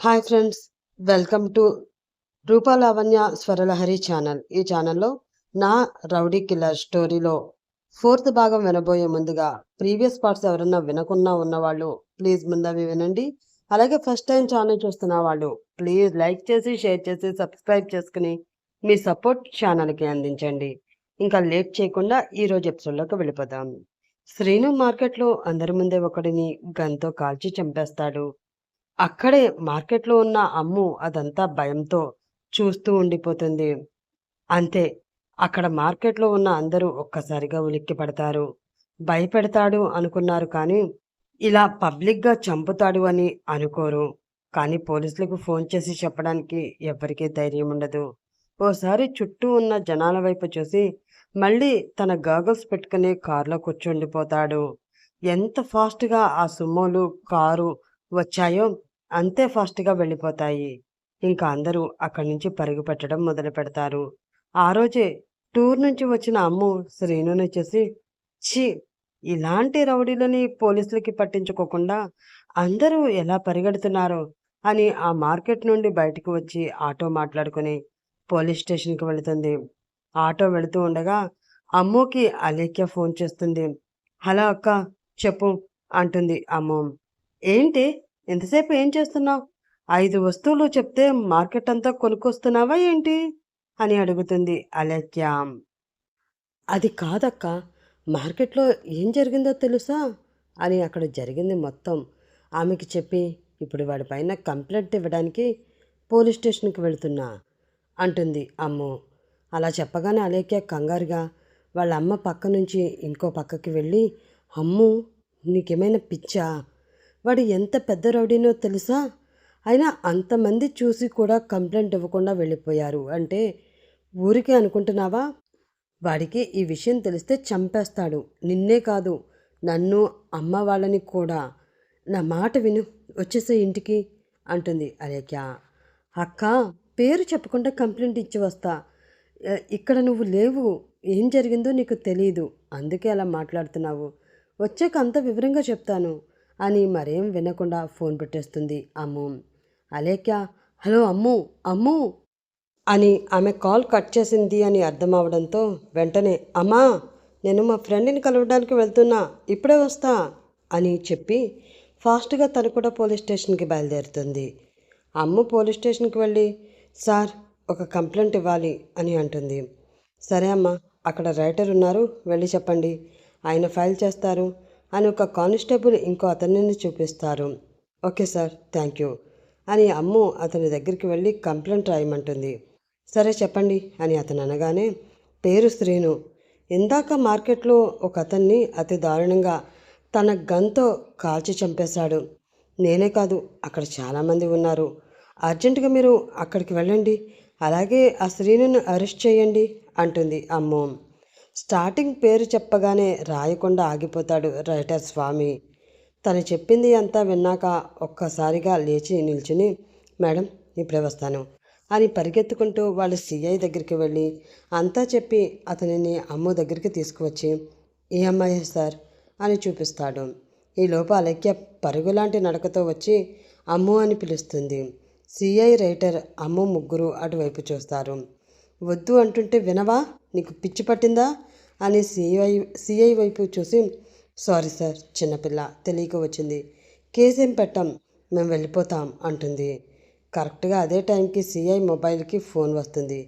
Hi friends welcome to Rupalavanya Swaralahari channel. ఈ ఛానల్లో నా రౌడీ కిల్లర్ స్టోరీలో ఫోర్త్ భాగం వినబోయే ముందుగా ప్రీవియస్ పార్ట్స్ ఎవరన్నా వినకున్నా ఉన్నవాళ్ళు ప్లీజ్ ముందవి వినండి. అలాగే ఫస్ట్ టైం ఛానల్ చూస్తున్న వాళ్ళు ప్లీజ్ లైక్ చేసి షేర్ చేసి సబ్స్క్రైబ్ చేసుకుని మీ సపోర్ట్ ఛానల్కి అందించండి. ఇంకా లేట్ చేయకుండా ఈరోజు ఎపిసోడ్లోకి వెళ్ళిపోదాం. శ్రీను మార్కెట్లో అందరి ముందే ఒకడిని గన్తో కాల్చి చంపేస్తాడు. అక్కడే మార్కెట్లో ఉన్న అమ్ము అదంతా భయంతో చూస్తూ ఉండిపోతుంది. అంతే అక్కడ మార్కెట్లో ఉన్న అందరూ ఒక్కసారిగా ఉలిక్కి పడతారు. భయపెడతాడు అనుకున్నారు కానీ ఇలా పబ్లిక్గా చంపుతాడు అని అనుకోరు. కానీ పోలీసులకు ఫోన్ చేసి చెప్పడానికి ఎవరికీ ధైర్యం ఉండదు. ఓసారి చుట్టూ ఉన్న జనాల వైపు చూసి మళ్ళీ తన గాగుల్స్ పెట్టుకుని కారులో కూర్చుండిపోతాడు. ఎంత ఫాస్ట్గా ఆ సుమోలు కారు వచ్చాయో అంతే ఫాస్ట్గా వెళ్ళిపోతాయి. ఇంకా అందరూ అక్కడి నుంచి పరుగు పెట్టడం మొదలు పెడతారు. ఆ రోజే టూర్ నుంచి వచ్చిన అమ్ము శ్రీనుని చూసి ఛీ! ఇలాంటి రౌడీలని పోలీసులకి పట్టించుకోకుండా అందరూ ఎలా పరిగెడుతున్నారు? అని ఆ మార్కెట్ నుండి బయటకు వచ్చి ఆటో మాట్లాడుకుని పోలీస్ స్టేషన్కి వెళుతుంది. ఆటో వెళుతూ ఉండగా అమ్మోకి అలేఖ్య ఫోన్ చేస్తుంది. హలో అక్క చెప్పు అంటుంది అమ్మో. ఏంటి? ఎంతసేపు ఏం చేస్తున్నావు? ఐదు వస్తువులు చెప్తే మార్కెట్ అంతా కొనుక్కొస్తున్నావా ఏంటి? అని అడుగుతుంది అలక్యాం అది కాదక్క. మార్కెట్లో ఏం జరిగిందో తెలుసా? అని అక్కడ జరిగింది మొత్తం. ఆమెకి చెప్పి ఇప్పుడు వాడిపైన కంప్లైంట్ ఇవ్వడానికి పోలీస్ స్టేషన్కి వెళుతున్నా అంటుంది అమ్ము. అలా చెప్పగానే అలేఖ్య కంగారుగా వాళ్ళ అమ్మ పక్క నుంచి ఇంకో పక్కకి వెళ్ళి అమ్ము నీకేమైనా పిచ్చా? వాడు ఎంత పెద్ద రౌడీనో తెలుసా? అయినా అంతమంది చూసి కూడా కంప్లైంట్ ఇవ్వకుండా వెళ్ళిపోయారు. అంటే ఊరికే అనుకుంటున్నావా? వాడికి ఈ విషయం తెలిస్తే చంపేస్తాడు. నిన్నే కాదు నన్ను అమ్మ వాళ్ళని కూడా. నా మాట విను వచ్చేసే ఇంటికి అంటుంది అలేఖ్య అక్క పేరు చెప్పకుండా కంప్లైంట్ ఇచ్చి వస్తా. ఇక్కడ నువ్వు లేవు. ఏం జరిగిందో నీకు తెలియదు అందుకే అలా మాట్లాడుతున్నావు. వచ్చాక అంత వివరంగా చెప్తాను. అని మరేం వినకుండా ఫోన్ పెట్టేస్తుంది అమ్ము. అలేఖ్య హలో అమ్ము అమ్ము అని ఆమె కాల్ కట్ చేసింది అని అర్థం అవడంతో వెంటనే అమ్మా నేను మా ఫ్రెండ్ని కలవడానికి వెళ్తున్నా ఇప్పుడే వస్తా అని చెప్పి ఫాస్ట్గా తను కూడా పోలీస్ స్టేషన్కి బయలుదేరుతుంది. అమ్ము పోలీస్ స్టేషన్కి వెళ్ళి సార్ ఒక కంప్లైంట్ ఇవ్వాలి అని అంటుంది. సరే అమ్మా అక్కడ రైటర్ ఉన్నారు వెళ్ళి చెప్పండి. ఆయన ఫైల్ చేస్తారు అని ఒక కానిస్టేబుల్ ఇంకో అతనిని చూపిస్తారు. Okay sir thank you. అని అమ్ము అతని దగ్గరికి వెళ్ళి కంప్లైంట్ రాయమంటుంది. సరే చెప్పండి అని అతను అనగానే పేరు శ్రీను. ఇందాక మార్కెట్లో ఒక అతన్ని అతి దారుణంగా తన గన్తో కాల్చి చంపేశాడు. నేనే కాదు అక్కడ చాలామంది ఉన్నారు. అర్జెంటుగా మీరు అక్కడికి వెళ్ళండి. అలాగే ఆ శ్రీనుని అరెస్ట్ చేయండి అంటుంది అమ్మో. స్టార్టింగ్ పేరు చెప్పగానే రాయకుండా ఆగిపోతాడు రైటర్ స్వామి. తను చెప్పింది అంతా విన్నాక ఒక్కసారిగా లేచి నిల్చుని మేడం ఇప్పుడే వస్తాను అని పరిగెత్తుకుంటూ వాళ్ళు సిఐ దగ్గరికి వెళ్ళి అంతా చెప్పి అతనిని అమ్ము దగ్గరికి తీసుకువచ్చి ఈ అమ్మాయి సార్? అని చూపిస్తాడు. ఈ లోపు అలెక్య పరుగులాంటి నడకతో వచ్చి అమ్ము అని పిలుస్తుంది. సిఐ రైటర్ అమ్ము ముగ్గురు అటువైపు చూస్తారు. వద్దు అంటుంటే వినవా? నీకు పిచ్చి పట్టిందా? అని సిఐ సిఐ వైపు చూసి సారీ సార్ చిన్నపిల్ల తెలియక వచ్చింది. కేసేం పెట్టాం? మేము వెళ్ళిపోతాం అంటుంది. కరెక్ట్గా అదే టైంకి సిఐ మొబైల్కి ఫోన్ వస్తుంది.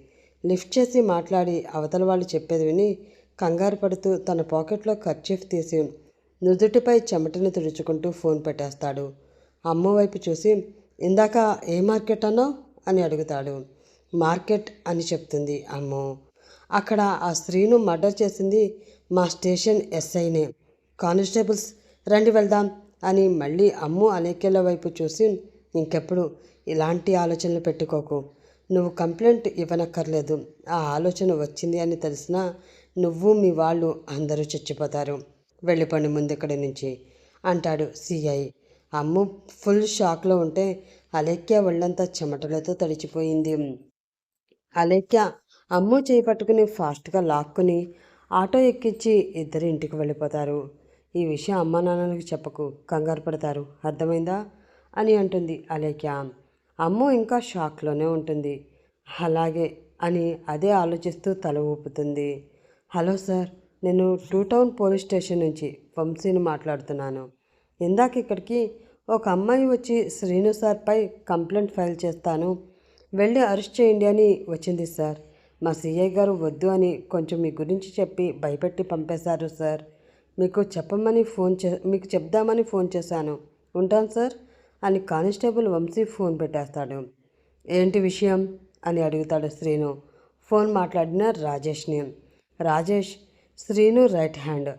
లిఫ్ట్ చేసి మాట్లాడి అవతల వాళ్ళు చెప్పేది విని కంగారు పడుతూ తన పాకెట్లో ఖర్చీఫ్ తీసి నుదుటిపై చెమటను తుడుచుకుంటూ ఫోన్ పెట్టేస్తాడు. అమ్మ వైపు చూసి ఇందాక ఏ మార్కెట్ అన్నావు? అని అడుగుతాడు. మార్కెట్ అని చెప్తుంది అమ్మో. అక్కడ ఆ స్త్రీను మర్డర్ చేసింది మా స్టేషన్ ఎస్ఐనే. కానిస్టేబుల్స్ రండి వెళ్దాం అని మళ్ళీ అమ్ము అనేకేళ్ళ వైపు చూసి ఇంకెప్పుడు ఇలాంటి ఆలోచనలు పెట్టుకోకు. నువ్వు కంప్లైంట్ ఇవ్వనక్కర్లేదు. ఆ ఆలోచన వచ్చింది అని తెలిసినా నువ్వు మీ వాళ్ళు అందరూ చచ్చిపోతారు. వెళ్ళిపోండి ముందు ఇక్కడి నుంచి? అంటాడు సిఐ. అమ్ము ఫుల్ షాక్లో ఉంటే అలేఖ్య ఒళ్ళంతా చెమటలతో తడిచిపోయింది. అలేఖ్య అమ్ము చేయి పట్టుకుని ఫాస్ట్గా లాక్కుని ఆటో ఎక్కించి ఇద్దరు ఇంటికి వెళ్ళిపోతారు. ఈ విషయం అమ్మ నాన్నలకు చెప్పకు కంగారు పడతారు. అర్థమైందా? అని అంటుంది అలేఖ్య అమ్ము ఇంకా షాక్లోనే ఉంటుంది. అలాగే అని అదే ఆలోచిస్తూ తల ఊపుతుంది. హలో సార్ నేను టూ టౌన్ పోలీస్ స్టేషన్ నుంచి వంశీని మాట్లాడుతున్నాను. ఇందాక ఇక్కడికి ఒక అమ్మాయి వచ్చి శ్రీను సార్పై కంప్లైంట్ ఫైల్ చేస్తాను. వెళ్ళి అరెస్ట్ చేయండి అని వచ్చింది సార్. మా సిఐ గారు వద్దు అని కొంచెం మీ గురించి చెప్పి భయపెట్టి పంపేశారు సార్. మీకు చెప్పమని ఫోన్ చే మీకు చెప్దామని ఫోన్ చేశాను. ఉంటాను సార్ అని కానిస్టేబుల్ వంశీ ఫోన్ పెట్టేస్తాడు. ఏంటి విషయం? అని అడుగుతాడు శ్రీను. ఫోన్ మాట్లాడిన రాజేష్ని. Rajesh Srinu right hand.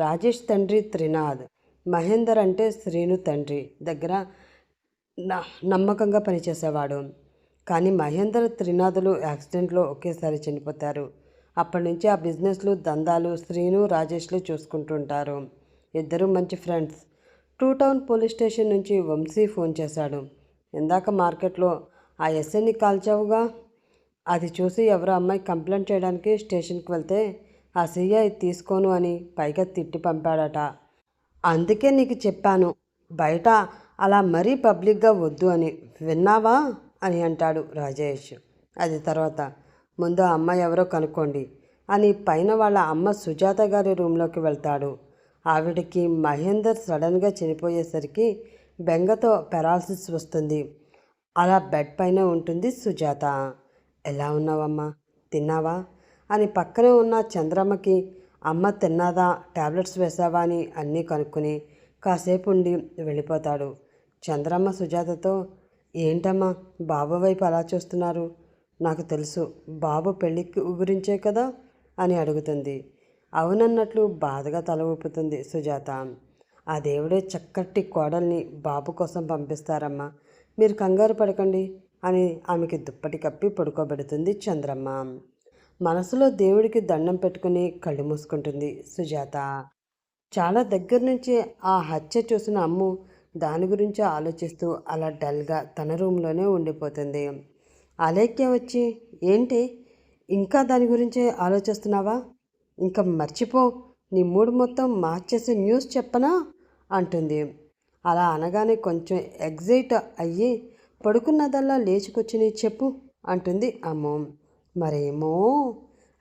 Rajesh తండ్రి త్రినాథ్. మహేందర్ అంటే శ్రీను తండ్రి. దగ్గర న- నమ్మకంగా పనిచేసేవాడు. కానీ మహేందర్ త్రినాథులు యాక్సిడెంట్లో ఒకేసారి చనిపోతారు. అప్పటి నుంచి ఆ బిజినెస్లు దందాలు శ్రీను రాజేష్లు చూసుకుంటుంటారు. ఇద్దరు మంచి friends. Two town police station నుంచి వంశీ ఫోన్ చేశాడు. ఇందాక మార్కెట్లో ఆ ఎస్ఐని కాల్చావుగా? అది చూసి ఎవరో అమ్మాయి కంప్లైంట్ చేయడానికి స్టేషన్కి వెళ్తే ఆ సీఐ తీసుకోను అని పైగా తిట్టి పంపాడట. అందుకే నీకు చెప్పాను బయట అలా మరీ పబ్లిక్గా వద్దు అని. విన్నావా? అని అంటాడు రాజేష్. అది తర్వాత ముందు అమ్మ ఎవరో కనుక్కోండి అని పైన వాళ్ళ అమ్మ సుజాత గారి రూమ్లోకి వెళ్తాడు. ఆవిడకి మహేందర్ సడన్గా చనిపోయేసరికి బెంగతో పెరాలసిస్ వస్తుంది. అలా బెడ్ పైన ఉంటుంది సుజాత. ఎలా ఉన్నావమ్మా? తిన్నావా? అని పక్కనే ఉన్న చంద్రమ్మకి అమ్మ తిన్నాదా? టాబ్లెట్స్ వేసావా? అని అన్నీ కనుక్కొని కాసేపు ఉండి వెళ్ళిపోతాడు. చంద్రమ్మ సుజాతతో ఏంటమ్మా బాబు వైపు అలా చూస్తున్నారు? నాకు తెలుసు బాబు పెళ్ళికి గురించే కదా? అని అడుగుతుంది. అవునన్నట్లు బాధగా తల ఊపుతుంది సుజాత. ఆ దేవుడే చక్కటి కోడల్ని బాబు కోసం పంపిస్తారమ్మా. మీరు కంగారు పడకండి అని ఆమెకి దుప్పటి కప్పి పడుకోబెడుతుంది చంద్రమ్మ. మనసులో దేవుడికి దండం పెట్టుకుని కళ్ళు మూసుకుంటుంది సుజాత. చాలా దగ్గర నుంచి ఆ హత్య చూసిన అమ్ము దాని గురించి ఆలోచిస్తూ అలా డల్గా తన రూమ్లోనే ఉండిపోతుంది. అలేఖ్య వచ్చి ఏంటి? ఇంకా దాని గురించే ఆలోచిస్తున్నావా? ఇంకా మర్చిపో. నీ మూడు మొత్తం మార్చేసి న్యూస్ చెప్పనా? అంటుంది. అలా అనగానే కొంచెం ఎగ్జైట్ అయ్యి పడుకున్నదల్లా లేచికొచ్చి చెప్పు అంటుంది అమ్మ. మరేమో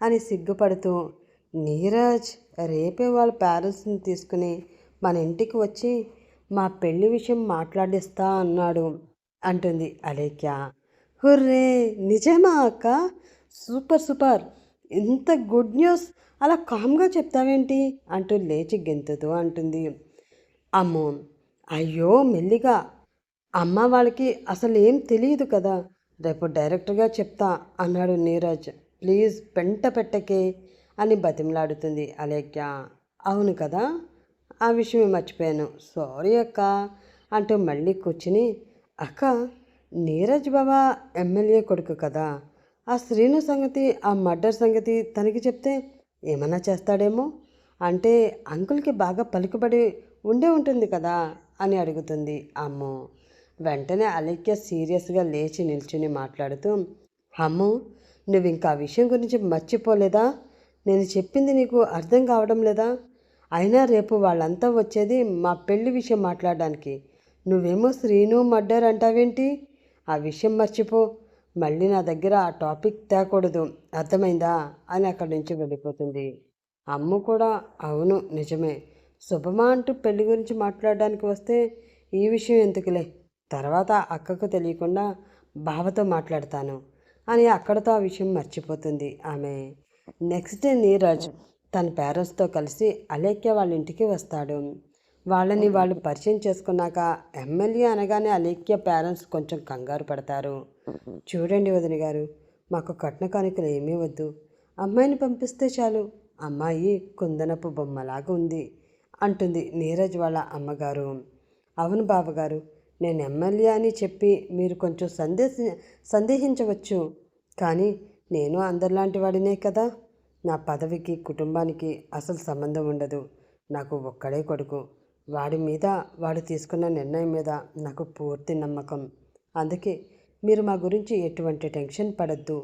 అని సిగ్గుపడుతూ నీరజ్ రేపే వాళ్ళ పేరెంట్స్ని తీసుకుని మన ఇంటికి వచ్చి మా పెళ్ళి విషయం మాట్లాడిస్తా అన్నాడు అంటుంది అలేఖ్య. హుర్రే! నిజమా అక్క? Super super! ఇంత గుడ్ న్యూస్! అలా కామ్గా చెప్తావేంటి? అంటూ లేచి గెంతుతూ అంటుంది. అమ్మో! అయ్యో! మెల్లిగా. అమ్మ వాళ్ళకి అసలు ఏం తెలియదు కదా! రేపు డైరెక్ట్గా చెప్తా అన్నాడు నీరజ్. ప్లీజ్ పెంట పెట్టకే అని బతిమలాడుతుంది అలేఖ్య. అవును కదా? ఆ విషయమే మర్చిపోయాను. సారీ అక్క అంటూ మళ్ళీ కూర్చుని అక్క నీరజ్ బాబా ఎమ్మెల్యే కొడుకు కదా ఆ శ్రీను సంగతి ఆ మర్డర్ సంగతి తనకి చెప్తే ఏమన్నా చేస్తాడేమో? అంటే అంకుల్కి బాగా పలుకుబడి ఉండే ఉంటుంది కదా అని అడుగుతుంది అమ్మో. వెంటనే అలెక్య సీరియస్గా లేచి నిల్చుని మాట్లాడుతూ అమ్ము నువ్వు ఇంకా ఆ విషయం గురించి మర్చిపోలేదా? నేను చెప్పింది నీకు అర్థం కావడం లేదా? అయినా రేపు వాళ్ళంతా వచ్చేది మా పెళ్ళి విషయం మాట్లాడడానికి. నువ్వేమో శ్రీను మర్డర్ అంటావేంటి? ఆ విషయం మర్చిపో. మళ్ళీ నా దగ్గర ఆ టాపిక్ తేకూడదు. అర్థమైందా? అని అక్కడి నుంచి వెళ్ళిపోతుంది. అమ్మ కూడా అవును నిజమే. శుభమా అంటూ పెళ్ళి గురించి మాట్లాడడానికి వస్తే ఈ విషయం ఎందుకులే? తర్వాత అక్కకు తెలియకుండా బావతో మాట్లాడతాను అని అక్కడతో ఆ విషయం మర్చిపోతుంది ఆమె. నెక్స్ట్ డే నీరజ్ తన పేరెంట్స్తో కలిసి అలేఖ్య వాళ్ళ ఇంటికి వస్తాడు. వాళ్ళని వాళ్ళు పరిచయం చేసుకున్నాక ఎమ్మెల్యే అనగానే అలేఖ్య పేరెంట్స్ కొంచెం కంగారు పడతారు. చూడండి వదిన గారు మాకు కట్న కానుకలు ఏమీ వద్దు. అమ్మాయిని పంపిస్తే చాలు. అమ్మాయి కుందనపు బొమ్మలాగా ఉంది అంటుంది నీరజ్ వాళ్ళ అమ్మగారు. అవును బావగారు నేను ఎమ్మెల్యే అని చెప్పి మీరు కొంచెం సందేశ సందేహించవచ్చు. కానీ నేను అందరిలాంటి వాడినే కదా. నా పదవికి కుటుంబానికి అసలు సంబంధం ఉండదు. నాకు ఒక్కడే కొడుకు. వాడి మీద వాడు తీసుకున్న నిర్ణయం మీద నాకు పూర్తి నమ్మకం. అందుకే మీరు మా గురించి ఎటువంటి టెన్షన్ పడద్దు.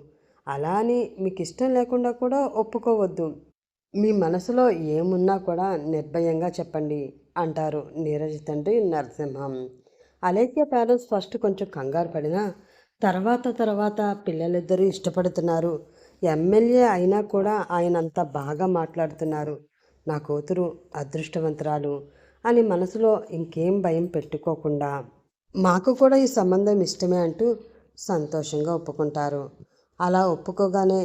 అలా అని మీకు ఇష్టం లేకుండా కూడా ఒప్పుకోవద్దు. మీ మనసులో ఏమున్నా కూడా నిర్భయంగా చెప్పండి అంటారు నీరజ్ తండ్రి నరసింహం. అలేఖ్య పేరెంట్స్ ఫస్ట్ కొంచెం కంగారు పడినా తర్వాత తర్వాత పిల్లలిద్దరూ ఇష్టపడుతున్నారు. ఎమ్మెల్యే అయినా కూడా ఆయన అంత బాగా మాట్లాడుతున్నారు. నా కూతురు అదృష్టవంతురాలు అని మనసులో ఇంకేం భయం పెట్టుకోకుండా మాకు కూడా ఈ సంబంధం ఇష్టమే అంటూ సంతోషంగా ఒప్పుకుంటారు. అలా ఒప్పుకోగానే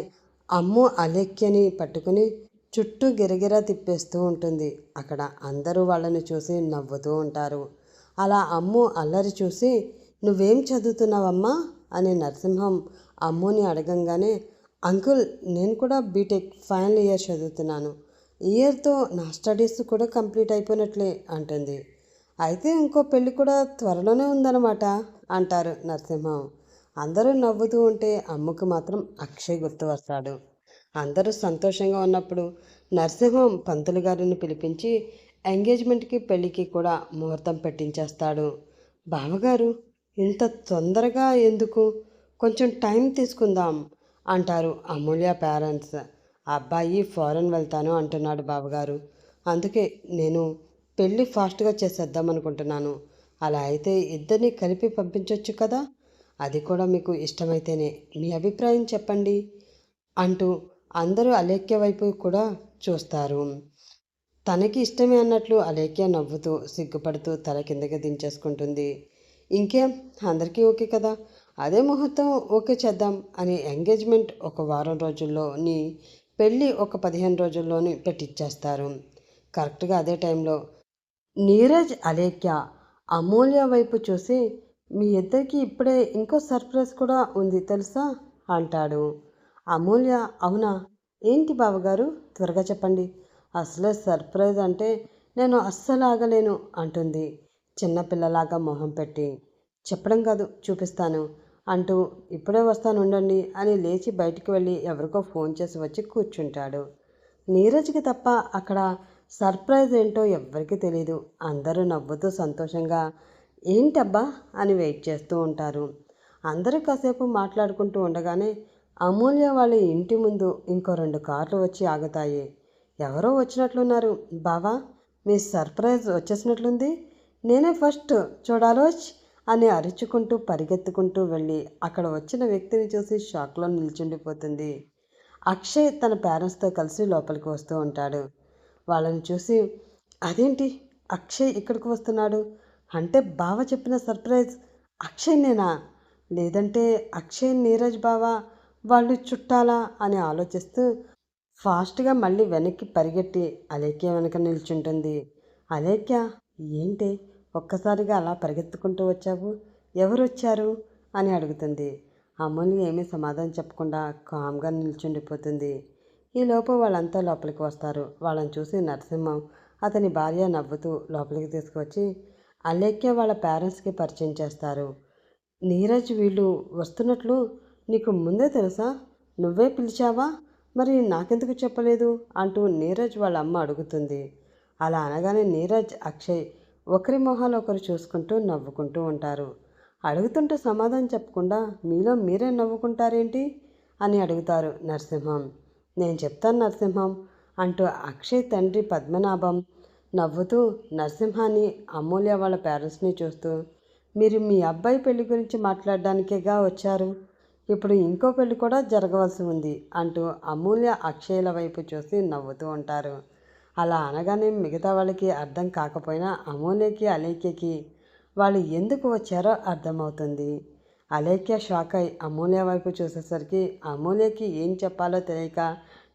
అమ్ము అలెక్యని పట్టుకుని చుట్టూ గిరగిరా తిప్పేస్తూ ఉంటుంది. అక్కడ అందరూ వాళ్ళని చూసి నవ్వుతూ ఉంటారు. అలా అమ్ము అల్లరి చూసి నువ్వేం చదువుతున్నావమ్మా? అని నరసింహం అమ్ముని అడగంగానే అంకుల్ నేను కూడా బీటెక్ ఫైనల్ ఇయర్ చదువుతున్నాను. ఇయర్తో నా స్టడీస్ కూడా కంప్లీట్ అయిపోయినట్లే అంటుంది. అయితే ఇంకో పెళ్ళి కూడా త్వరలోనే ఉందన్నమాట అంటారు నరసింహం. అందరూ నవ్వుతూ ఉంటే అమ్మకు మాత్రం అక్షయ్ గుర్తు వస్తాడు. అందరూ సంతోషంగా ఉన్నప్పుడు నరసింహం పంతులు గారిని పిలిపించి ఎంగేజ్మెంట్కి పెళ్ళికి కూడా ముహూర్తం పెట్టించేస్తాడు. బావగారు ఇంత తొందరగా ఎందుకు? కొంచెం టైం తీసుకుందాం. అంటారు అమూల్య పేరెంట్స్. అబ్బాయి ఫారెన్ వెళ్తాను అంటున్నాడు బావగారు. అందుకే నేను పెళ్ళి ఫాస్ట్గా చేసేద్దాం అనుకుంటున్నాను. అలా అయితే ఇద్దరిని కలిపి పంపించవచ్చు కదా? అది కూడా మీకు ఇష్టమైతేనే. మీ అభిప్రాయం చెప్పండి అంటూ అందరూ అలేఖ్య వైపు కూడా చూస్తారు. తనకి ఇష్టమే అన్నట్లు అలేఖ్య నవ్వుతూ సిగ్గుపడుతూ తల కిందకి దించేసుకుంటుంది. ఇంకేం? అందరికీ ఓకే కదా? అదే ముహూర్తం ఓకే చేద్దాం అని ఎంగేజ్మెంట్ ఒక వారం రోజుల్లోని పెళ్ళి ఒక పదిహేను రోజుల్లోని పెట్టిచ్చేస్తారు. కరెక్ట్గా అదే టైంలో నీరజ్ అలేఖ్య అమూల్య వైపు చూసి మీ ఇద్దరికి ఇప్పుడే ఇంకో సర్ప్రైజ్ కూడా ఉంది తెలుసా? అంటాడు. అమూల్య అవునా? ఏంటి బావగారు? త్వరగా చెప్పండి. అసలే సర్ప్రైజ్ అంటే నేను అస్సలు ఆగలేను అంటుంది చిన్నపిల్లలాగా మొహం పెట్టి. చెప్పడం కాదు చూపిస్తాను. అంటూ ఇప్పుడే వస్తాను ఉండండి అని లేచి బయటికి వెళ్ళి ఎవరికో ఫోన్ చేసి వచ్చి కూర్చుంటాడు. నీరజ్కి తప్ప అక్కడ సర్ప్రైజ్ ఏంటో ఎవ్వరికీ తెలియదు అందరూ నవ్వుతూ సంతోషంగా ఏంటబ్బా? అని వెయిట్ చేస్తూ ఉంటారు. అందరూ కాసేపు మాట్లాడుకుంటూ ఉండగానే అమూల్య వాళ్ళ ఇంటి ముందు ఇంకో రెండు కార్లు వచ్చి ఆగుతాయి. ఎవరో వచ్చినట్లున్నారు. బావా మీ సర్ప్రైజ్ వచ్చేసినట్లుంది. నేనే ఫస్ట్. చూడాలోచ్. అని అరుచుకుంటూ పరిగెత్తుకుంటూ వెళ్ళి అక్కడ వచ్చిన వ్యక్తిని చూసి షాక్లో నిల్చుండిపోతుంది. అక్షయ్ తన పేరెంట్స్తో కలిసి లోపలికి వస్తూ ఉంటాడు. వాళ్ళని చూసి అదేంటి? అక్షయ్ ఇక్కడికి వస్తున్నాడు? అంటే బావ చెప్పిన సర్ప్రైజ్ అక్షయ్ నేనా లేదంటే అక్షయ్ నీరజ్ బావ? వాళ్ళు చుట్టాలా? అని ఆలోచిస్తూ ఫాస్ట్గా మళ్ళీ వెనక్కి పరిగెట్టి అలేఖ్య వెనక నిల్చుంటుంది. అలేఖ్య ఏంటి? ఒక్కసారిగా అలా పరిగెత్తుకుంటూ వచ్చావు? ఎవరు వచ్చారు అని అడుగుతుంది. అమూల్య ఏమీ సమాధానం చెప్పకుండా కామ్గా నిల్చుండిపోతుంది. ఈ లోపు వాళ్ళంతా లోపలికి వస్తారు. వాళ్ళని చూసి నరసింహం అతని భార్య నవ్వుతూ లోపలికి తీసుకువచ్చి అలేఖ్య వాళ్ళ పేరెంట్స్కి పరిచయం చేస్తారు. నీరజ్ వీళ్ళు వస్తున్నట్లు నీకు ముందే తెలుసా? నువ్వే పిలిచావా? మరి నాకెందుకు చెప్పలేదు? అంటూ నీరజ్ వాళ్ళ అమ్మ అడుగుతుంది. అలా అనగానే నీరజ్ అక్షయ్ ఒకరి మొహాలు ఒకరు చూసుకుంటూ నవ్వుకుంటూ ఉంటారు. అడుగుతుంటే సమాధానం చెప్పకుండా మీలో మీరే నవ్వుకుంటారేంటి? అని అడుగుతారు నరసింహం. నేను చెప్తాను నరసింహం అంటూ అక్షయ్ తండ్రి పద్మనాభం నవ్వుతూ నరసింహాన్ని అమూల్య వాళ్ళ పేరెంట్స్ని చూస్తూ మీరు మీ అబ్బాయి పెళ్ళి గురించి మాట్లాడడానికేగా వచ్చారు? ఇప్పుడు ఇంకో పెళ్ళి కూడా జరగవలసి ఉంది అంటూ అమూల్య అక్షయ్ల వైపు చూసి నవ్వుతూ ఉంటారు. అలా అనగానే మిగతా వాళ్ళకి అర్థం కాకపోయినా అమూల్యకి అలేఖ్యకి వాళ్ళు ఎందుకు వచ్చారో అర్థమవుతుంది. అలేఖ్య షాక్ అయి అమూల్య వైపు చూసేసరికి అమూల్యకి ఏం చెప్పాలో తెలియక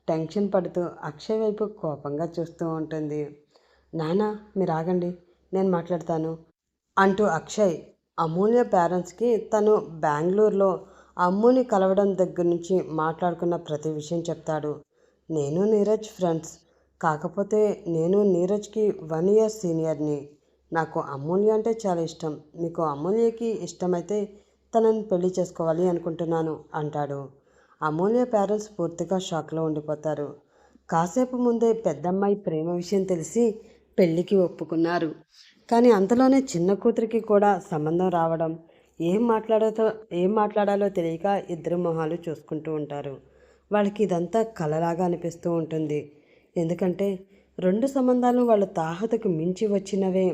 టెన్షన్ పడుతూ అక్షయ్ వైపు కోపంగా చూస్తూ ఉంటుంది. నానా మీరు ఆగండి నేను మాట్లాడతాను అంటూ అక్షయ్ అమూల్య పేరెంట్స్కి తను బెంగళూరులో అమ్ముని కలవడం దగ్గర నుంచి మాట్లాడుకున్న ప్రతి విషయం చెప్తాడు. నేను నీరజ్ ఫ్రెండ్స్. కాకపోతే నేను నీరజ్కి వన్ ఇయర్ సీనియర్ని. నాకు అమూల్య అంటే చాలా ఇష్టం. మీకు అమూల్యకి ఇష్టమైతే తనని పెళ్ళి చేసుకోవాలి అనుకుంటున్నాను అంటాడు. అమూల్య పేరెంట్స్ పూర్తిగా షాక్లో ఉండిపోతారు. కాసేపు ముందే పెద్దమ్మాయి ప్రేమ విషయం తెలిసి పెళ్ళికి ఒప్పుకున్నారు. కానీ అంతలోనే చిన్న కూతురికి కూడా సంబంధం రావడం ఏం మాట్లాడతో ఏం మాట్లాడాలో తెలియక ఇద్దరు మొహాలు చూసుకుంటూ ఉంటారు. వాళ్ళకి ఇదంతా కలలాగా అనిపిస్తూ ఉంటుంది. ఎందుకంటే రెండు సంబంధాలు వాళ్ళ తాహతకు మించి వచ్చినవే.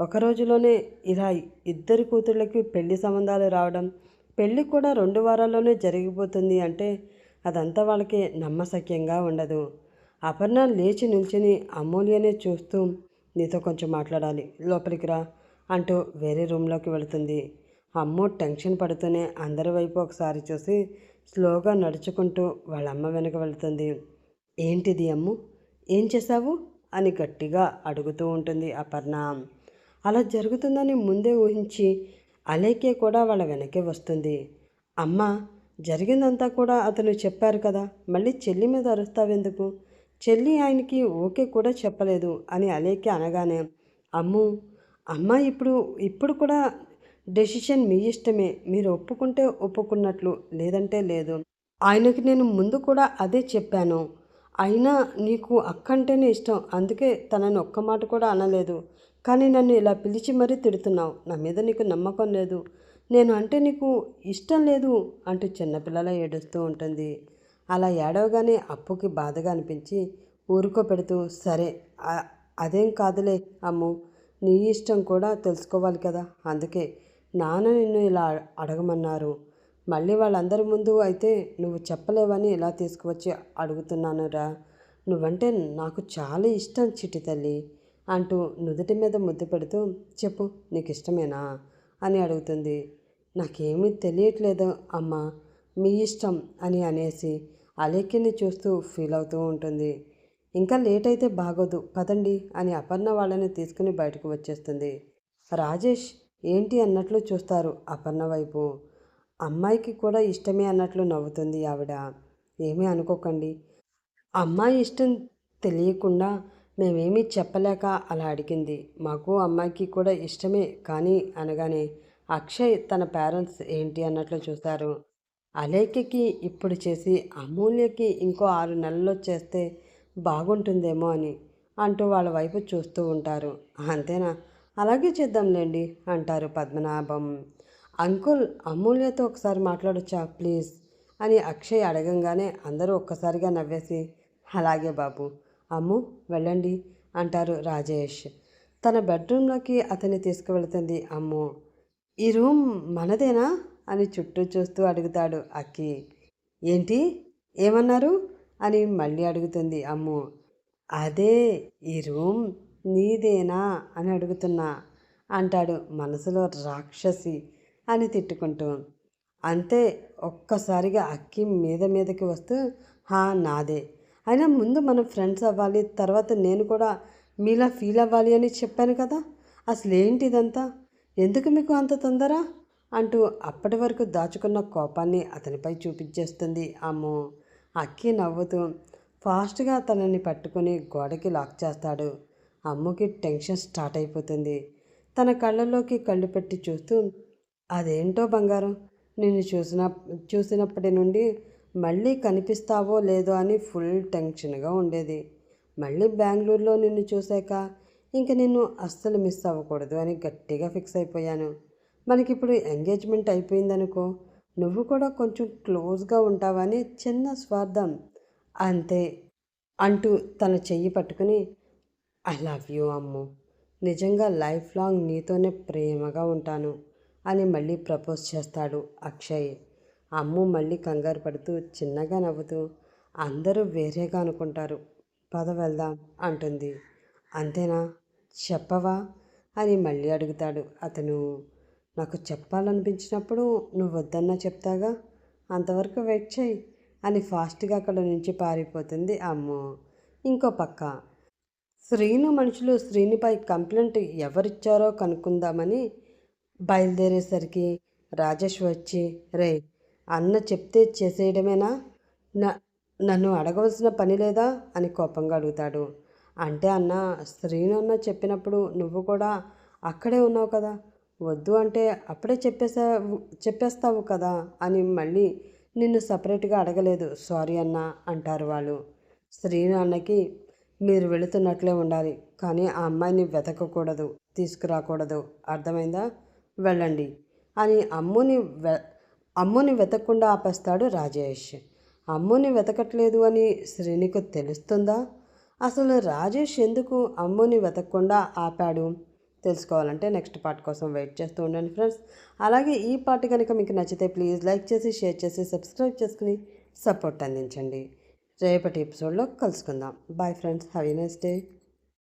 ఒక రోజులోనే ఇలా ఇద్దరు కూతుళ్ళకి పెళ్ళి సంబంధాలు రావడం పెళ్ళి కూడా రెండు వారాల్లోనే జరిగిపోతుంది అంటే అదంతా వాళ్ళకి నమ్మశక్యంగా ఉండదు. అపర్ణ లేచి నిల్చుని అమూల్యనే చూస్తూ నీతో కొంచెం మాట్లాడాలి లోపలికి రా అంటూ వేరే రూమ్లోకి వెళుతుంది. అమ్ము టెన్షన్ పడుతూనే అందరి వైపు ఒకసారి చూసి స్లోగా నడుచుకుంటూ వాళ్ళ అమ్మ వెనుక వెళుతుంది. ఏంటిది అమ్ము? ఏం చేశావు? అని గట్టిగా అడుగుతూ ఉంటుంది అపర్ణ. అలా జరుగుతుందని ముందే ఊహించి అలేకే కూడా వాళ్ళ వెనకే వస్తుంది. అమ్మ జరిగిందంతా కూడా అతను చెప్పారు కదా మళ్ళీ చెల్లి మీద అరుస్తావెందుకు? చెల్లి ఆయనకి ఓకే కూడా చెప్పలేదు అని అలేకే అనగానే అమ్ము అమ్మ ఇప్పుడు ఇప్పుడు కూడా డెసిషన్ మీ ఇష్టమే. మీరు ఒప్పుకుంటే ఒప్పుకున్నట్లు లేదంటే లేదు. ఆయనకి నేను ముందు కూడా అదే చెప్పాను. అయినా నీకు అక్కంటేనే ఇష్టం. అందుకే తనని ఒక్క మాట కూడా అనలేదు. కానీ నన్ను ఇలా పిలిచి మరీ తిడుతున్నావు. నా మీద నీకు నమ్మకం లేదు. నేను అంటే నీకు ఇష్టం లేదు అంటూ చిన్నపిల్లల ఏడుస్తూ ఉంటుంది. అలా ఏడవగానే అప్పుకి బాధగా అనిపించి ఊరుకో పెడుతూ సరే అదేం కాదులే అమ్ము నీ ఇష్టం కూడా తెలుసుకోవాలి కదా. అందుకే నాన్న నిన్ను ఇలా అడగమన్నారు. మళ్ళీ వాళ్ళందరి ముందు అయితే నువ్వు చెప్పలేవని ఎలా తీసుకువచ్చి అడుగుతున్నానురా? నువ్వంటే నాకు చాలా ఇష్టం చిట్టి తల్లి అంటూ నుదుటి మీద ముద్దు పెడుతూ చెప్పు నీకు ఇష్టమేనా అని అడుగుతుంది. నాకేమీ తెలియట్లేదు అమ్మా మీ ఇష్టం అని అనేసి అలేఖ్యని చూస్తూ ఫీల్ అవుతూ ఉంటుంది. ఇంకా లేట్ అయితే బాగోదు పదండి అని అపర్ణ వాళ్ళని తీసుకుని బయటకు వచ్చేస్తుంది. రాజేష్ ఏంటి అన్నట్లు చూస్తారు అపర్ణ వైపు. అమ్మాయికి కూడా ఇష్టమే అన్నట్లు నవ్వుతుంది ఆవిడ. ఏమీ అనుకోకండి. అమ్మాయి ఇష్టం తెలియకుండా మేమేమీ చెప్పలేక అలా అడిగింది. మాకు అమ్మాయికి కూడా ఇష్టమే కానీ అనగానే అక్షయ్ తన పేరెంట్స్ ఏంటి అన్నట్లు చూస్తారు అలేఖకి ఇప్పుడు చేసి అమూల్యకి ఇంకో ఆరు నెలల్లో చేస్తే బాగుంటుందేమో అని అంటూ వాళ్ళ వైపు చూస్తూ ఉంటారు. అంతేనా? అలాగే చేద్దాంలేండి అంటారు పద్మనాభం. అంకుల్ అమూల్యతో ఒకసారి మాట్లాడొచ్చా? ప్లీజ్. అని అక్షయ్ అడగంగానే అందరూ ఒక్కసారిగా నవ్వేసి అలాగే బాబు అమ్ము వెళ్ళండి అంటారు రాజేష్. తన బెడ్రూమ్లోకి అతన్ని తీసుకువెళుతుంది అమ్ము. ఈ రూమ్ మనదేనా? అని చుట్టూ చూస్తూ అడుగుతాడు అక్కి. ఏంటి? ఏమన్నారు? అని మళ్ళీ అడుగుతుంది అమ్ము. అదే ఈ రూమ్ నీదేనా? అని అడుగుతున్నా అంటాడు మనసులో రాక్షసి. అని తిట్టుకుంటూ అంతే ఒక్కసారిగా అక్కి మీద మీదకి వస్తూ హా నాదే. అయినా ముందు మనం ఫ్రెండ్స్ అవ్వాలి తర్వాత నేను కూడా మీలా ఫీల్ అవ్వాలి అని చెప్పాను కదా. అసలు ఏంటి ఇదంతా ఎందుకు మీకు అంత తొందర? అంటూ అప్పటి వరకు దాచుకున్న కోపాన్ని అతనిపై చూపించేస్తుంది అమ్మో. అక్కి నవ్వుతూ ఫాస్ట్గా తనని పట్టుకొని గోడకి లాక్ చేస్తాడు. అమ్ముకి టెన్షన్ స్టార్ట్ అయిపోతుంది. తన కళ్ళలోకి కళ్ళు పెట్టి చూస్తూ అదేంటో బంగారం? నిన్ను చూసిన చూసినప్పటి నుండి మళ్ళీ కనిపిస్తావో లేదో అని ఫుల్ టెన్షన్గా ఉండేది. మళ్ళీ బెంగళూరులో నిన్ను చూశాక ఇంక నిన్ను అస్సలు మిస్ అవ్వకూడదు అని గట్టిగా ఫిక్స్ అయిపోయాను. మనకిప్పుడు ఎంగేజ్మెంట్ అయిపోయిందనుకో నువ్వు కూడా కొంచెం క్లోజ్గా ఉంటావని చిన్న స్వార్థం. అంతే అంటూ తన చెయ్యి పట్టుకుని ఐ లవ్ యూ అమ్ము. నిజంగా లైఫ్ లాంగ్ నీతోనే ప్రేమగా ఉంటాను. అని మళ్ళీ ప్రపోజ్ చేస్తాడు అక్షయ్. అమ్ము మళ్ళీ కంగారు పడుతూ చిన్నగా నవ్వుతూ అందరూ వేరేగా అనుకుంటారు. పద వెళ్దాం అంటుంది. అంతేనా? చెప్పవా? అని మళ్ళీ అడుగుతాడు అతను. నాకు చెప్పాలనిపించినప్పుడు నువ్వు వద్దన్నా చెప్తాగా? అంతవరకు వెయిట్ చేయి అని ఫాస్ట్గా అక్కడ నుంచి పారిపోతుంది అమ్ము. ఇంకో పక్క. శ్రీను మనుషులు శ్రీనిపై కంప్లైంట్ ఎవరిచ్చారో కనుక్కుందామని బయలుదేరేసరికి రాజేష్ వచ్చి రే అన్న చెప్తే చేసేయడమేనా? నన్ను అడగవలసిన పని లేదా అని కోపంగా అడుగుతాడు. అంటే అన్న శ్రీను అన్న చెప్పినప్పుడు నువ్వు కూడా అక్కడే ఉన్నావు కదా? వద్దు అంటే అప్పుడే చెప్పేసా చెప్పేస్తావు కదా అని మళ్ళీ నిన్ను సపరేట్గా అడగలేదు. సారీ అన్న అంటారు వాళ్ళు. శ్రీను అన్నకి మీరు వెళుతున్నట్లే ఉండాలి కానీ ఆ అమ్మాయిని వెతకకూడదు తీసుకురాకూడదు. అర్థమైందా? వెళ్ళండి. అని అమ్ముని వె అమ్ముని వెతకకుండా ఆపేస్తాడు రాజేష్. అమ్ముని వెతకట్లేదు అని శ్రీనికి తెలుస్తుందా? అసలు రాజేష్ ఎందుకు అమ్ముని వెతకకుండా ఆపాడు? తెలుసుకోవాలంటే నెక్స్ట్ పార్ట్ కోసం వెయిట్ చేస్తూ ఉండండి ఫ్రెండ్స్. అలాగే ఈ పార్ట్ కనుక మీకు నచ్చితే ప్లీజ్ లైక్ చేసి షేర్ చేసి సబ్స్క్రైబ్ చేసుకుని సపోర్ట్ అందించండి. రేపటి ఎపిసోడ్లో కలుసుకుందాం. Bye friends. Have a nice day.